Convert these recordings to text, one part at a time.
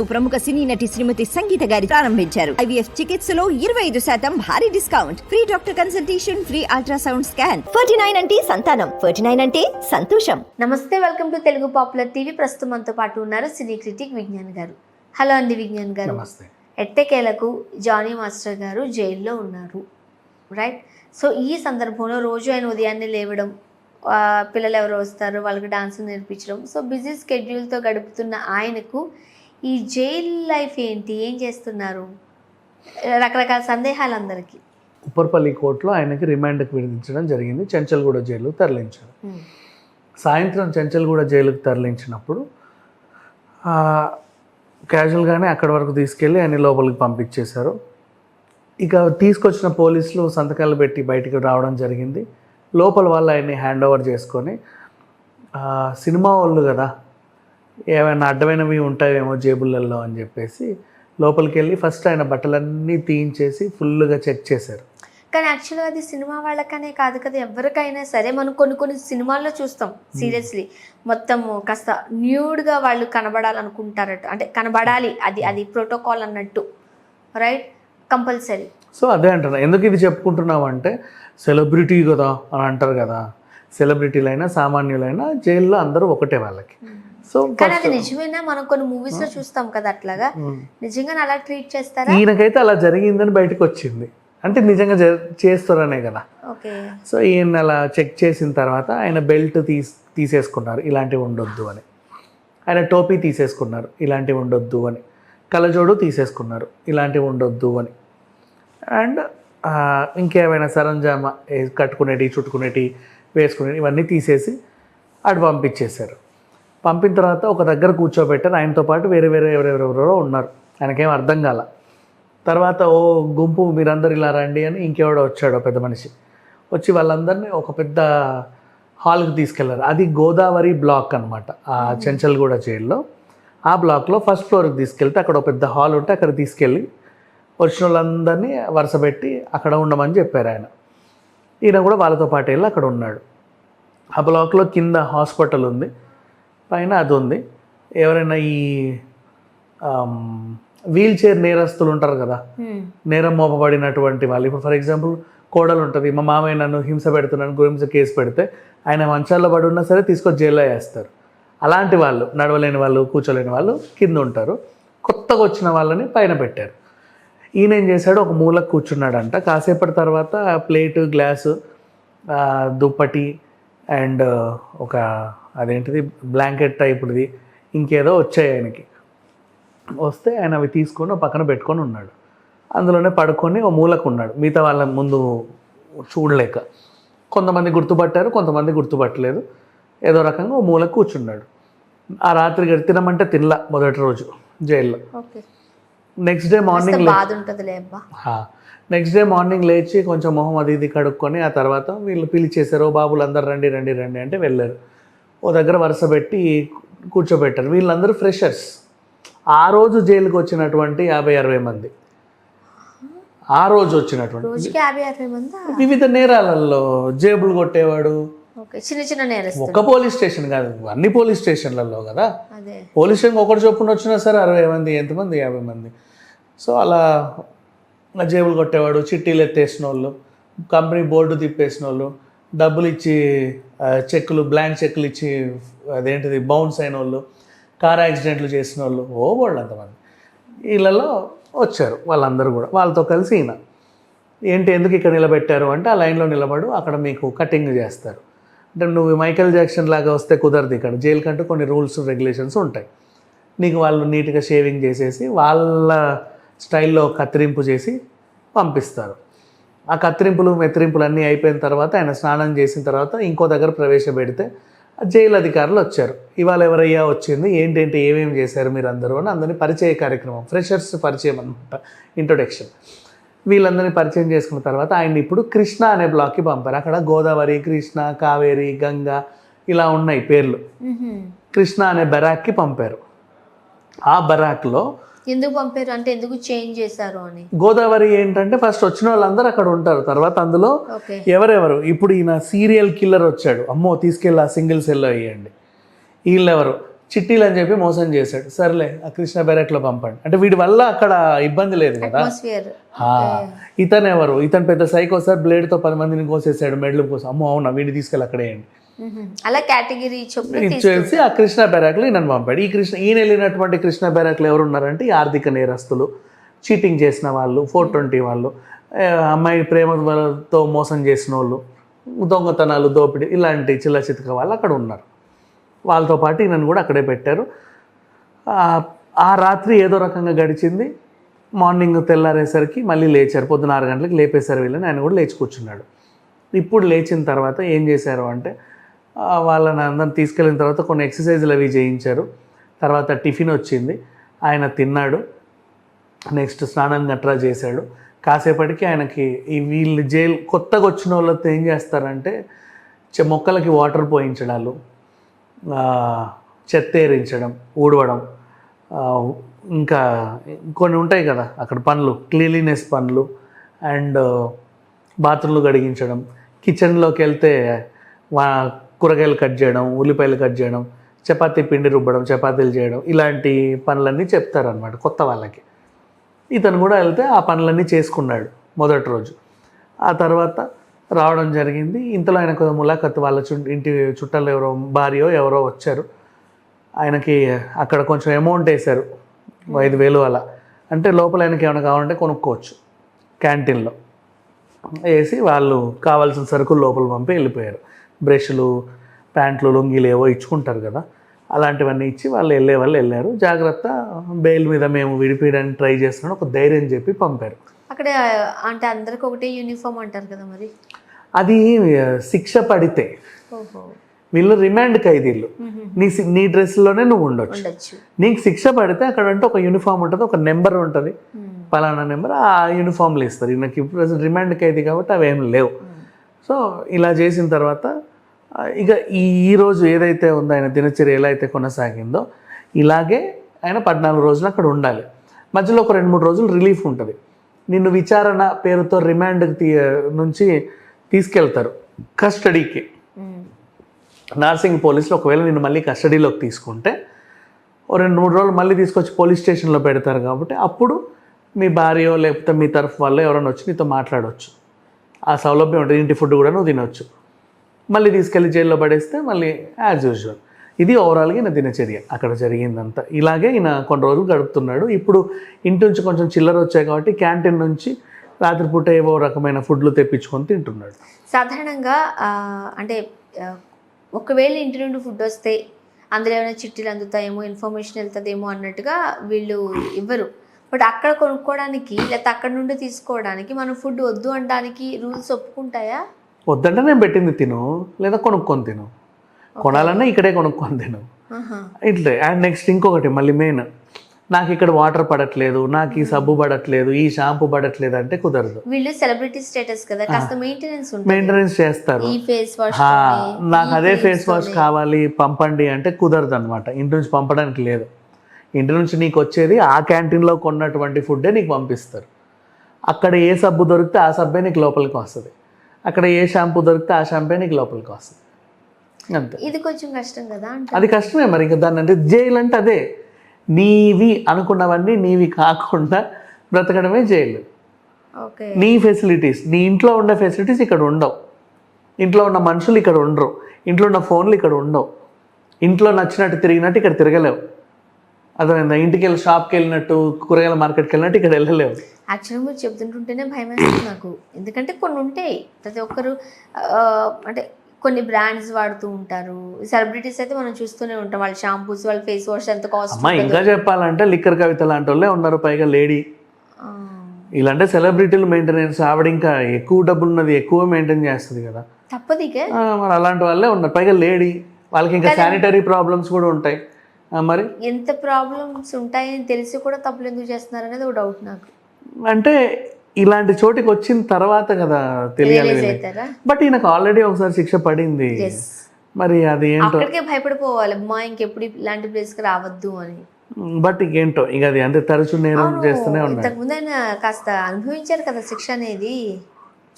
ప్రముఖ సినీ నటి శ్రీమతి సంగీత గారి ప్రారంభించారు. ఐవీఎఫ్ చికిత్సలో ఇరవై ఐదు శాతం భారీ discount. Free doctor consultation free ultrasound scan. Forty nine అంటే సంతానం. ఫర్టీ నైన్ అంటే సంతోషం. నమస్తే welcome to Telugu popular TV. ప్రస్తుతం మనతో పాటు ఉన్నారు సినీ క్రిటిక్ విజ్ఞాన్ గారు. హలో అండి విజ్ఞాన్ గారు. నమస్తే. ఎట్టకేలకు జానీ మాస్టర్ గారు జైల్లో ఉన్నారు. రైట్? సో ఈ సందర్భంలో రోజు ఆయన ఉదయాన్నే లేవడం పిల్లలు ఎవరు వస్తారు వాళ్ళకి డాన్స్ నేర్పించడం. సో బిజీ స్కెడ్యూల్తో గడుపుతున్న ఆయనకు ఈ జైల్ లైఫ్ ఏంటి? ఏం చేస్తున్నారు? రకరకాల సందేహాలు అందరికీ ఉప్పర్పల్లి కోర్టులో ఆయనకి రిమాండ్కి విధించడం జరిగింది. చెంచల్గూడ జైలుకు తరలించారు. సాయంత్రం చెంచల్గూడ జైలుకు తరలించినప్పుడు క్యాజువల్గానే అక్కడి వరకు తీసుకెళ్ళి ఆయన లోపలికి పంపించేశారు. ఇక తీసుకొచ్చిన పోలీసులు సంతకాలు పెట్టి బయటికి రావడం జరిగింది. లోపల వాళ్ళు ఆయన్ని హ్యాండ్ ఓవర్ చేసుకొని సినిమా వాళ్ళు కదా ఏమైనా అడ్డమైనవి ఉంటాయేమో జేబులలో అని చెప్పేసి లోపలికి వెళ్ళి ఫస్ట్ ఆయన బట్టలన్నీ తీయించేసి ఫుల్గా చెక్ చేశారు. కానీ యాక్చువల్గా అది సినిమా వాళ్ళకనే కాదు కదా ఎవరికైనా సరే మనం కొన్ని కొన్ని సినిమాల్లో చూస్తాం సీరియస్లీ. మొత్తం కాస్త న్యూడ్గా వాళ్ళు కనబడాలనుకుంటారట అంటే కనబడాలి అది అది ప్రోటోకాల్ అన్నట్టు. రైట్? కంపల్సరీ. సో అదే అంటున్నా ఎందుకు ఇది చెప్పుకుంటున్నావు అంటే సెలబ్రిటీ కదా అని అంటారు కదా. సెలబ్రిటీలైనా సామాన్యులైనా జైల్లో అందరూ ఒకటే వాళ్ళకి. సో కానీ అది నిజమేనా? మనం కొన్ని మూవీస్లో చూస్తాం కదా అట్లాగా. నిజంగా అలా ట్రీట్ చేస్తారా? ఈయనకైతే అలా జరిగిందని బయటకు వచ్చింది. అంటే నిజంగా చేస్తారనే కదా. ఓకే. సో ఈయన అలా చెక్ చేసిన తర్వాత ఆయన బెల్ట్ తీస్ తీసేసుకున్నారు. ఇలాంటివి ఉండొద్దు అని. ఆయన టోపీ తీసేసుకున్నారు. ఇలాంటివి ఉండొద్దు అని. కలజోడు తీసేసుకున్నారు. ఇలాంటివి ఉండొద్దు అని. అండ్ ఇంకేమైనా సరంజామా కట్టుకునేటి చుట్టుకునేటి వేసుకునేటి ఇవన్నీ తీసేసి అటు పంపించేశారు. పంపిన తర్వాత ఒక దగ్గర కూర్చోబెట్టారు. ఆయనతో పాటు వేరే వేరే ఎవరెవరెవరో ఉన్నారు. ఆయనకేం అర్థం కాల. తర్వాత ఓ గుంపు మీరందరు ఇలా రండి అని ఇంకెవడో వచ్చాడు పెద్ద మనిషి. వచ్చి వాళ్ళందరినీ ఒక పెద్ద హాల్కి తీసుకెళ్ళారు. అది గోదావరి బ్లాక్ అనమాట ఆ చెంచల్గూడ జైల్లో. ఆ బ్లాక్లో ఫస్ట్ ఫ్లోర్కి తీసుకెళ్తే అక్కడ ఒక పెద్ద హాల్ ఉంటే అక్కడ తీసుకెళ్ళి వచ్చిన వాళ్ళందరినీ వరుసపెట్టి అక్కడ ఉండమని చెప్పారు ఆయన. ఈయన కూడా వాళ్ళతో పాటు వెళ్ళి అక్కడ ఉన్నాడు. ఆ బ్లాక్లో కింద హాస్పిటల్ ఉంది. పైన అది ఉంది. ఎవరైనా ఈ వీల్ చైర్ నేరస్తులు ఉంటారు కదా నేరం మోపబడినటువంటి వాళ్ళు. ఇప్పుడు ఫర్ ఎగ్జాంపుల్ కోడలు ఉంటుంది మా మామయ్య నన్ను హింస పెడుతున్నాను గురించి కేసు పెడితే ఆయన మంచాల్లో పడి ఉన్నా సరే తీసుకొచ్చి జైల్లో వేస్తారు. అలాంటి వాళ్ళు నడవలేని వాళ్ళు కూర్చోలేని వాళ్ళు కింద ఉంటారు. కొత్తగా వచ్చిన వాళ్ళని పైన పెట్టారు. ఈయన ఏం చేశాడు? ఒక మూలకు కూర్చున్నాడంట. కాసేపటి తర్వాత ప్లేటు గ్లాసు దుప్పటి అండ్ ఒక అదేంటిది? బ్లాంకెట్ టైప్ది ఇంకేదో వచ్చాయి ఆయనకి. వస్తే ఆయన అవి తీసుకొని ఒక పక్కన పెట్టుకొని ఉన్నాడు. అందులోనే పడుకొని ఓ మూలకు ఉన్నాడు మిగతా వాళ్ళ ముందు చూడలేక. కొంతమంది గుర్తుపట్టారు కొంతమంది గుర్తుపట్టలేదు. ఏదో రకంగా ఓ మూలకు కూర్చున్నాడు. ఆ రాత్రి గడి తినమంటే తినలా మొదటి రోజు జైల్లో. Okay. Next day morning next day morning లేచి కొంచెం మొహం అది ఇది కడుక్కొని ఆ తర్వాత వీళ్ళు పిలిచేశారు "ఓ బాబులు అందరు రండి రండి రండి అంటే వెళ్ళారు. ఓ దగ్గర వరుస పెట్టి కూర్చోబెట్టారు. వీళ్ళందరూ ఫ్రెషర్స్ ఆ రోజు జైలుకి వచ్చినటువంటి యాభై అరవై మంది. ఆ రోజు వచ్చినటువంటి వివిధ నేరాలలో జేబులు కొట్టేవాడు. చిన్న చిన్న ఒక్క పోలీస్ స్టేషన్ కాదు అన్ని పోలీస్ స్టేషన్లలో కదా. పోలీస్ స్టేషన్ ఒకటి చొప్పున వచ్చినా సరే అరవై మంది ఎంతమంది? యాభై మంది. సో అలా జేబులు కొట్టేవాడు చిట్టీలు ఎత్తేసిన వాళ్ళు కంపెనీ బోర్డు తిప్పేసిన వాళ్ళు డబ్బులు ఇచ్చి చెక్కులు బ్లాంక్ చెక్కులు ఇచ్చి అదేంటిది బౌన్స్ అయిన వాళ్ళు కార్ యాక్సిడెంట్లు చేసిన వాళ్ళు ఓ వాళ్ళు అంతమంది. వీళ్ళలో వచ్చారు వాళ్ళందరూ కూడా. వాళ్ళతో కలిసి ఈయన. ఏంటి ఎందుకు ఇక్కడ నిలబెట్టారు అంటే ఆ లైన్లో నిలబడు అక్కడ మీకు కటింగ్ చేస్తారు. అంటే నువ్వు మైకేల్ జాక్సన్ లాగా వస్తే కుదరదు ఇక్కడ. జైలు కంటూ కొన్ని రూల్స్ రెగ్యులేషన్స్ ఉంటాయి. నీకు వాళ్ళు నీట్గా షేవింగ్ చేసేసి వాళ్ళ స్టైల్లో కత్తిరింపు చేసి పంపిస్తారు. ఆ కత్తిరింపులు మెత్తిరింపులు అన్నీ అయిపోయిన తర్వాత ఆయన స్నానం చేసిన తర్వాత ఇంకో దగ్గర ప్రవేశపెడితే జైలు అధికారులు వచ్చారు. ఇవాళ ఎవరయ్యా వచ్చింది? ఏంటంటే? ఏమేమి చేశారు మీరు అందరూ అని అందరినీ పరిచయ కార్యక్రమం ఫ్రెషర్స్ పరిచయం అనమాట ఇంట్రొడక్షన్ వీళ్ళందరినీ పరిచయం చేసుకున్న తర్వాత ఆయన ఇప్పుడు కృష్ణ అనే బ్లాక్కి పంపారు. అక్కడ గోదావరి కృష్ణ కావేరి గంగా ఇలా ఉన్నాయి పేర్లు. కృష్ణ అనే బరాక్కి పంపారు. ఆ బరాక్లో ఎందుకు పంపారు? అంటే ఎందుకు చేంజ్ చేశారు అని? గోదావరి ఏంటంటే ఫస్ట్ వచ్చిన వాళ్ళందరూ అక్కడ ఉంటారు. తర్వాత అందులో ఎవరెవరు? ఇప్పుడు ఈయన సీరియల్ కిల్లర్ వచ్చాడు. అమ్మో తీసుకెళ్ళి ఆ సింగిల్ సెల్లో వేయండి. వీళ్ళెవరు చిట్టీలు అని చెప్పి మోసం చేశాడు. సర్లే ఆ కృష్ణ బ్యారెక్లో పంపండి. అంటే వీడి వల్ల అక్కడ ఇబ్బంది లేదు కదా. ఇతను ఎవరు ఇతను పెద్ద సైకో సార్ బ్లేడ్తో పది మందిని కోసేసాడు మెడలు కోసం అమ్మో అవునా? వీడిని తీసుకెళ్ళి అక్కడే వేయండి. అలా కేటగిరీ ఇచ్చేసి ఆ కృష్ణ బ్యారాక్లో ఈయనను పంపాడు. ఈ కృష్ణ ఈయన వెళ్ళినటువంటి కృష్ణ బ్యారాక్లో ఎవరు ఉన్నారంటే ఈ ఆర్థిక నేరస్తులు చీటింగ్ చేసిన వాళ్ళు ఫోర్ ట్వంటీ వాళ్ళు అమ్మాయి ప్రేమతో మోసం చేసిన వాళ్ళు దొంగతనాలు దోపిడీ ఇలాంటి చిల్ల చితక వాళ్ళు అక్కడ ఉన్నారు. వాళ్ళతో పాటు ఈయనను కూడా అక్కడే పెట్టారు. ఆ- రాత్రి ఏదో రకంగా గడిచింది. మార్నింగ్ తెల్లారేసరికి మళ్ళీ లేచారు. పొద్దున ఆరు గంటలకు లేపేశారు వీళ్ళని. ఆయన కూడా లేచి కూర్చున్నాడు. ఇప్పుడు లేచిన తర్వాత ఏం చేశారు అంటే వాళ్ళని అందరం తీసుకెళ్ళిన తర్వాత కొన్ని ఎక్సర్సైజులు అవి చేయించారు. తర్వాత టిఫిన్ వచ్చింది. ఆయన తిన్నాడు. నెక్స్ట్ స్నానం గట్రా చేశాడు. కాసేపటికి ఆయనకి ఈ వీళ్ళు జైలు కొత్తగా వచ్చిన వాళ్ళతో ఏం చేస్తారంటే మొక్కలకి వాటర్ పోయించడాలు చెత్త ఏరించడం ఊడవడం ఇంకా కొన్ని ఉంటాయి కదా అక్కడ పనులు క్లీన్లీనెస్ పనులు అండ్ బాత్రూమ్లు కడిగించడం కిచెన్లోకి వెళ్తే కూరగాయలు కట్ చేయడం ఉల్లిపాయలు కట్ చేయడం చపాతీ పిండి రుబ్బడం చపాతీలు చేయడం ఇలాంటి పనులన్నీ చెప్తారనమాట కొత్త వాళ్ళకి. ఇతను కూడా వెళ్తే ఆ పనులన్నీ చేసుకున్నాడు మొదటి రోజు. ఆ తర్వాత రావడం జరిగింది. ఇంతలో ఆయనకు ములాఖత్ వాళ్ళ చు ఇంటి చుట్టాలు ఎవరో భార్యో ఎవరో వచ్చారు. ఆయనకి అక్కడ కొంచెం అమౌంట్ వేశారు. ఐదు వేలు అలా. అంటే లోపల ఆయనకి ఏమైనా కావాలంటే కొనుక్కోవచ్చు క్యాంటీన్లో. వేసి వాళ్ళు కావాల్సిన సరుకులు లోపల పంపి వెళ్ళిపోయారు. బ్రష్లు ప్యాంట్లు లుంగీలు ఏవో ఇచ్చుకుంటారు కదా. అలాంటివన్నీ ఇచ్చి వాళ్ళు వెళ్ళే వాళ్ళు వెళ్ళారు. జాగ్రత్త బెయిల్ మీద మేము విడిపించడానికి ట్రై చేస్తున్నాం ఒక ధైర్యం చెప్పి పంపారు. అక్కడ అంటే అందరికి ఒకటే యూనిఫామ్ అంటారు కదా మరి? అది శిక్ష పడితే వీళ్ళు రిమాండ్ ఖైదీలు. నీ నీ డ్రెస్లోనే నువ్వు ఉండొచ్చు. నీకు శిక్ష పడితే అక్కడ అంటే ఒక యూనిఫామ్ ఉంటుంది ఒక నెంబర్ ఉంటుంది. పలానా నెంబర్ ఆ యూనిఫామ్లు ఇస్తారు. నాకు ఇప్పుడు రిమాండ్ ఖైదీ కాబట్టి అవి ఏం లేవు. సో ఇలా చేసిన తర్వాత ఇక ఈ ఈ రోజు ఏదైతే ఉందో ఆయన దినచర్య ఎలా అయితే కొనసాగిందో ఇలాగే ఆయన పద్నాలుగు రోజులు అక్కడ ఉండాలి. మధ్యలో ఒక రెండు మూడు రోజులు రిలీఫ్ ఉంటుంది. నిన్ను విచారణ పేరుతో రిమాండ్ తీ నుంచి తీసుకెళ్తారు కస్టడీకి. నార్సింగ్ పోలీసులు ఒకవేళ నిన్ను మళ్ళీ కస్టడీలోకి తీసుకుంటే ఓ రెండు మూడు రోజులు మళ్ళీ తీసుకొచ్చి పోలీస్ స్టేషన్లో పెడతారు కాబట్టి అప్పుడు మీ భార్యో లేకపోతే మీ తరఫు వాళ్ళు ఎవరైనా వచ్చి నీతో మాట్లాడవచ్చు ఆ సౌలభ్యం ఉంటుంది. ఇంటి ఫుడ్ కూడా నువ్వు తినొచ్చు. మళ్ళీ తీసుకెళ్ళి జైల్లో పడేస్తే మళ్ళీ యాజ్ యూజువల్ ఇది ఓవరాల్గా ఈయన దినచర్య. అక్కడ జరిగిందంతా. ఇలాగే ఈయన కొన్ని రోజులు గడుపుతున్నాడు. ఇప్పుడు ఇంటి నుంచి కొంచెం చిల్లర వచ్చాయి కాబట్టి క్యాంటీన్ నుంచి రాత్రిపూట ఏవో రకమైన ఫుడ్లు తెప్పించుకొని తింటున్నాడు. సాధారణంగా అంటే ఒకవేళ ఇంటి నుండి ఫుడ్ వస్తే అందులో ఏమైనా చిట్టీలు అందుతాయేమో ఇన్ఫర్మేషన్ వెళ్తుందేమో అన్నట్టుగా వీళ్ళు ఇవ్వరు. బట్ అక్కడ కొనుక్కోవడానికి లేకపోతే అక్కడ నుండి తీసుకోవడానికి మనం ఫుడ్ వద్దు అనడానికి రూల్స్ ఒప్పుకుంటాయా? వద్దంటే నేను పెట్టింది తిను లేదా కొనుక్కొని తిను. కొనాలన్నా ఇక్కడే కొనుక్కొని తిను. ఇట్లే అండ్ నెక్స్ట్ ఇంకొకటి మళ్ళీ మెయిన్ నాకు ఇక్కడ వాటర్ పడట్లేదు నాకు ఈ సబ్బు పడట్లేదు ఈ షాంపూ పడట్లేదు అంటే కుదరదు. వీళ్ళు సెలబ్రిటీ స్టేటస్ కదా కాస్త మెయింటెనెన్స్ మెయింటెనెన్స్ చేస్తారు. ఈ ఫేస్ వాష్ హా, నాకు అదే ఫేస్ వాష్ కావాలి పంపండి అంటే కుదరదు అనమాట ఇంటి నుంచి పంపడానికి లేదు. ఇంటి నుంచి నీకు వచ్చేది ఆ క్యాంటీన్లో కొన్నటువంటి ఫుడ్డే నీకు పంపిస్తారు. అక్కడ ఏ సబ్బు దొరికితే ఆ సబ్బే నీకు లోపలికి వస్తుంది. అక్కడ ఏ షాంపూ దొరికితే ఆ షాంపే నీకు లోపలికి వస్తుంది. అంతే. ఇది కొంచెం కష్టం కదా అది కష్టమే మరి ఇంకా దాన్ని అంటే జైలు అంటే అదే. నీవి అనుకున్నవన్నీ నీవి కాకుండా బ్రతకడమే జైలు. ఓకే. నీ ఫెసిలిటీస్ నీ ఇంట్లో ఉండే ఫెసిలిటీస్ ఇక్కడ ఉండవు. ఇంట్లో ఉన్న మనుషులు ఇక్కడ ఉండరు. ఇంట్లో ఉన్న ఫోన్లు ఇక్కడ ఉండవు. ఇంట్లో నచ్చినట్టు తిరిగినట్టు ఇక్కడ తిరగలేవు. అర్థమైందా? ఇంటికి వెళ్ళి షాప్కి వెళ్ళినట్టు కూరగాయల మార్కెట్కి వెళ్ళినట్టు ఇక్కడ వెళ్ళలేవు. యాక్చువల్గా మీరు చెప్తుంటుంటేనే భయం వేస్తుంది నాకు. ఎందుకంటే కొన్ని ఉంటాయి. ప్రతి ఒక్కరు అంటే కొన్ని బ్రాండ్స్ వాడుతూ ఉంటారు. సెలబ్రిటీస్ అయితే మనం చూస్తూనే ఉంటాం. వాళ్ళ షాంపూస్ వాళ్ళ ఫేస్ వాష్ ఎంత కాస్ట్ ఇంకా చెప్పాలంటే లిక్కర్ కవిత లాంటి వాళ్ళే ఉన్నారు. పైగా లేడీ. ఇలాంటి సెలబ్రిటీలు మెయింటెనెన్స్ ఆవిడ ఇంకా ఎక్కువ డబ్బులు ఉన్నది ఎక్కువ మెయింటైన్ చేస్తుంది కదా. తప్పదికే మరి అలాంటి వాళ్ళే ఉన్నారు. పైగా లేడీ. వాళ్ళకి ఇంకా శానిటరీ ప్రాబ్లమ్స్ కూడా ఉంటాయి. మరి? ఎంత ప్రాబ్లమ్స్ ఉంటాయని తెలిసి కూడా తప్పులు ఎందుకు చేస్తున్నారు అనేది ఒక డౌట్ నాకు. అంటే ఇలాంటి చోటికి వచ్చిన తర్వాత కదా తెలియాలి బట్ ఈయనకు ఆల్రెడీ ఒకసారి శిక్ష పడింది. మరి అది ఏంటో? అక్కడికే భయపడిపోవాలి. అమ్మా ఇంకెప్పుడు ఇలాంటి ప్లేస్కి రావద్దు అని. బట్ ఇంకేంటో? ఇక అది అంతే తరచు నేరం చేస్తూనే ఉన్నాడు ఇంతకు ముందు ఆయన కాస్త అనుభవించారు కదా శిక్ష అనేది.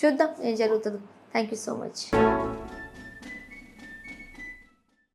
చూద్దాం ఏం జరుగుతుందో. Thank you so much